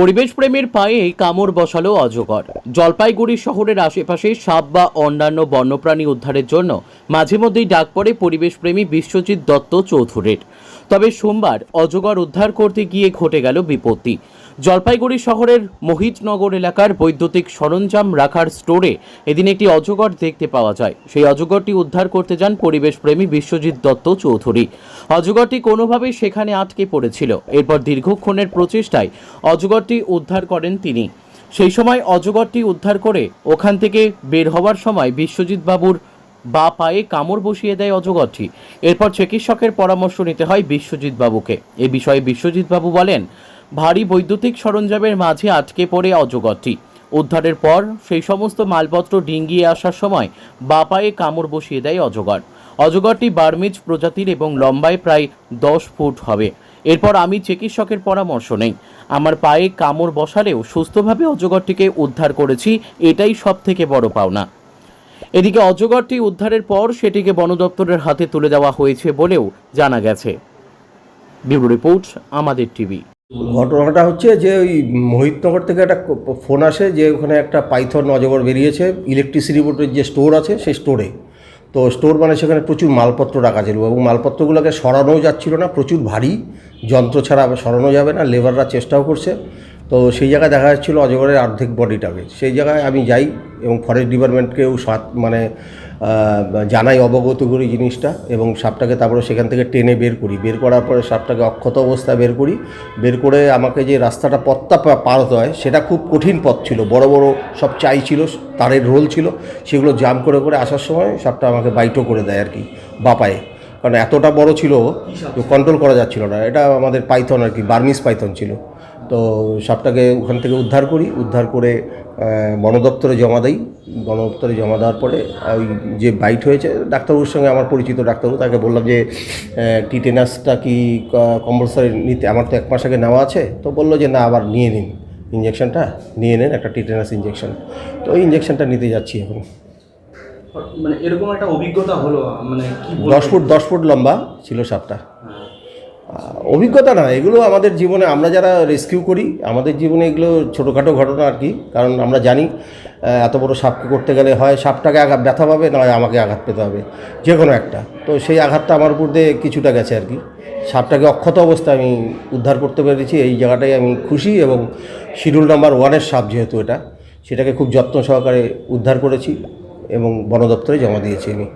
পরিবেশ প্রেমীর পায়ে কামড় বসালো অজগর। জলপাইগুড়ি শহরের আশেপাশে সাপ বা অন্যান্য বন্যপ্রাণী উদ্ধারের জন্য মাঝে মধ্যেই ডাক পড়ে পরিবেশপ্রেমী বিশ্বজিৎ দত্ত চৌধুরীর। তবে সোমবার অজগর উদ্ধার করতে গিয়ে ঘটে গেল বিপত্তি। জলপাইগুড়ি শহরের মোহিতনগর এলাকার বৈদ্যুতিক সরঞ্জাম রাখার স্টোরে এদিন একটি অজগর দেখতে পাওয়া যায়। সেই অজগরটি উদ্ধার করতে যান পরিবেশ প্রেমী বিশ্বজিৎ দত্ত চৌধুরী। অজগরটি কোনোভাবেই সেখানে আটকে পড়েছিল। এরপর দীর্ঘক্ষণের প্রচেষ্টায় অজগরটি উদ্ধার করেন তিনি। সেই সময় অজগরটি উদ্ধার করে ওখান থেকে বের হওয়ার সময় বিশ্বজিৎ বাবুর বা পায়ে কামড় বসিয়ে দেয় অজগরটি। এরপর চিকিৎসকের পরামর্শ নিতে হয় বিশ্বজিৎ বাবুকে এ বিষয়ে বিশ্বজিৎ বাবু বলেন, ভারী বৈদ্যুতিক সরঞ্জামের মাঝে আটকে পড়ে অজগরটি। উদ্ধারের পর সেই সমস্ত মালপত্র ডিঙ্গিয়ে আসার সময় বা পায়ে কামড় বসিয়ে দেয় অজগর। অজগরটি বার্মিজ প্রজাতির এবং লম্বায় প্রায় দশ ফুট হবে। এরপর আমি চিকিৎসকের পরামর্শ নেই। আমার পায়ে কামড় বসালেও সুস্থভাবে অজগরটিকে উদ্ধার করেছি, এটাই সব থেকে বড় পাওনা। এদিকে অজগরটি উদ্ধারের পর সেটিকে বন দপ্তরের হাতে তুলে দেওয়া হয়েছে বলেও জানা গেছে। ব্যুরো রিপোর্ট, আমাদের টিভি। ঘটনাটা হচ্ছে যে ওই মোহিতনগর থেকে একটা ফোন আসে যে ওখানে একটা পাইথন অজগর বেরিয়েছে ইলেকট্রিসিটি বোর্ডের যে স্টোর আছে সেই স্টোরে তো স্টোর মানে সেখানে প্রচুর মালপত্র রাখা ছিল এবং মালপত্রগুলোকে সরানোও যাচ্ছিল না, প্রচুর ভারী যন্ত্র ছাড়া সরানো যাবে না লেবাররা চেষ্টাও করছে। তো সেই জায়গায় দেখা যাচ্ছিল অজগরের অর্ধেক বডিটাকে। সেই জায়গায় আমি যাই এবং ফরেস্ট ডিপার্টমেন্টকেও সাত মানে জানাই অবগত করি জিনিসটা এবং সাপটাকে তারপরে সেখান থেকে টেনে বের করি। বের করার পরে সাপটাকে অক্ষত অবস্থায় বের করি। বের করে আমাকে যে রাস্তাটা পথটা পার হতে হয় সেটা খুব কঠিন পথ ছিল। বড় বড় সব চাই ছিল তারের রোল ছিল। সেগুলো জাম করে করে আসার সময় সাপটা আমাকে বাইটও করে দেয় আর কি বাপায়ে কারণ এতটা বড় ছিল কন্ট্রোল করা যাচ্ছিল না। এটা আমাদের পাইথন আর কি বার্মিস পাইথন ছিল। তো সাপটাকে ওখান থেকে উদ্ধার করি। উদ্ধার করে বন দপ্তরে জমা দেই। বন দপ্তরে জমা দেওয়ার পরে ওই যে বাইট হয়েছে ডাক্তারবাবুর সঙ্গে আমার পরিচিত ডাক্তারবাবু তাকে বললাম যে টিটেনাসটা কি কম্পালসারি নিতে আমার তো এক মাস আগে নেওয়া আছে। তো বলল যে না আবার নিয়ে নিন। ইঞ্জেকশনটা নিয়ে নেন একটা টিটেনাস ইঞ্জেকশন তো ওই ইঞ্জেকশনটা নিতে যাচ্ছি এখন। মানে এরকম একটা অভিজ্ঞতা হলো মানে দশ ফুট দশ ফুট লম্বা ছিল সাপটা। হ্যাঁ। অভিজ্ঞতা না, এগুলো আমাদের জীবনে, আমরা যারা রেস্কিউ করি, আমাদের জীবনে এগুলো ছোটোখাটো ঘটনা আর কি, কারণ আমরা জানি এত বড় সাপকে করতে গেলে হয়, সাপটাকে আঘাত, ব্যথা পাবে, নয় আমাকে আঘাত পেতে হবে যে কোনো একটা। তো সেই আঘাতটা আমার উপর দিয়ে কিছুটা গেছে আর কি। সাপটাকে অক্ষত অবস্থায় আমি উদ্ধার করতে পেরেছি, এই জায়গাটাই আমি খুশি এবং শিডিউল নাম্বার ওয়ানের সাপ যেহেতু এটা, সেটাকে খুব যত্ন সহকারে উদ্ধার করেছি এবং বন দপ্তরে জমা দিয়েছি আমি।